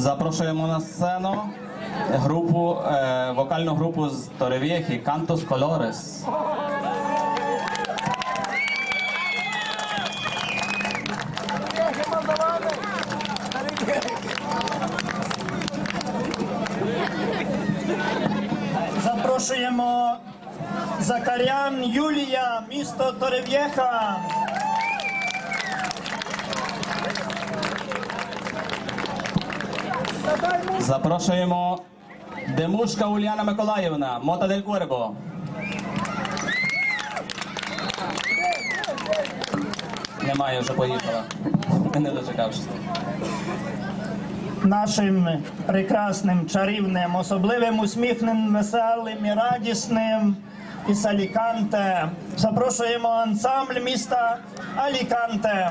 Запрошуємо на сцену групу, е, вокальну групу з Торевєхі Cantos Colores. Запрошуємо Закарян Юлія, місто Торев'єха. Запрошуємо Демушка Уляна Миколаївна, Мота дель Куербо. Немає, вже поїхала. Не дочекавшись. Нашим прекрасним, чарівним, особливим, усміхненим, веселим і радісним із Аліканте. Запрошуємо ансамбль міста Аліканте.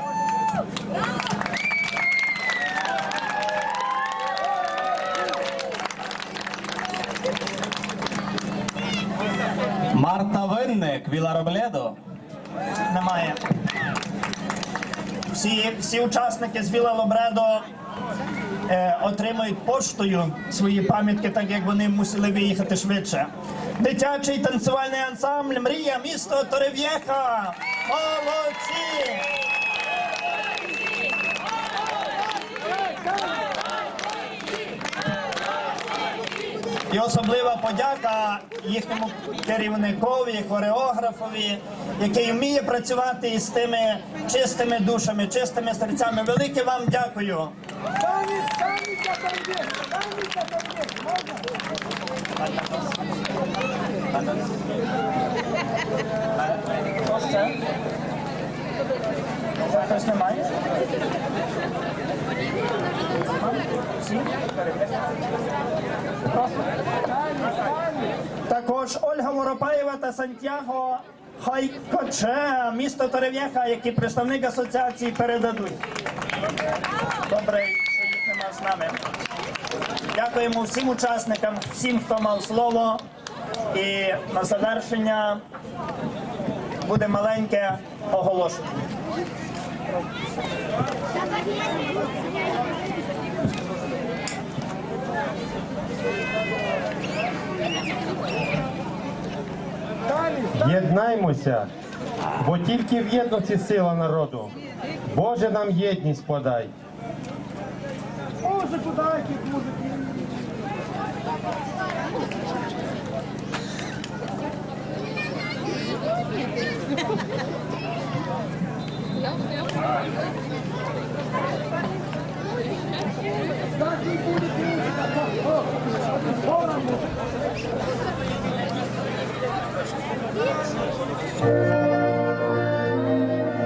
Марта Винник, Віла Робледо. Немає. Всі, всі учасники з Віла Лобредо е, отримують поштою свої пам'ятки, так як вони мусили виїхати швидше. Дитячий танцювальний ансамбль Мрія, місто Торев'єха. Молодці! І особлива подяка їхньому керівникові, хореографові, який вміє працювати із тими чистими душами, чистими серцями. Велике вам дякую. Хтось не має? Також Ольга Воропаєва та Сантьяго Хайкоче, місто Терев'яха, які представник асоціації передадуть. Добре, що їх нема з нами. Дякуємо всім учасникам, всім, хто мав слово. І на завершення буде маленьке оголошення. Єднаймося, бо тільки в єдності сила народу. Боже нам єдність подай. Музыку дайте, музыку. Дайте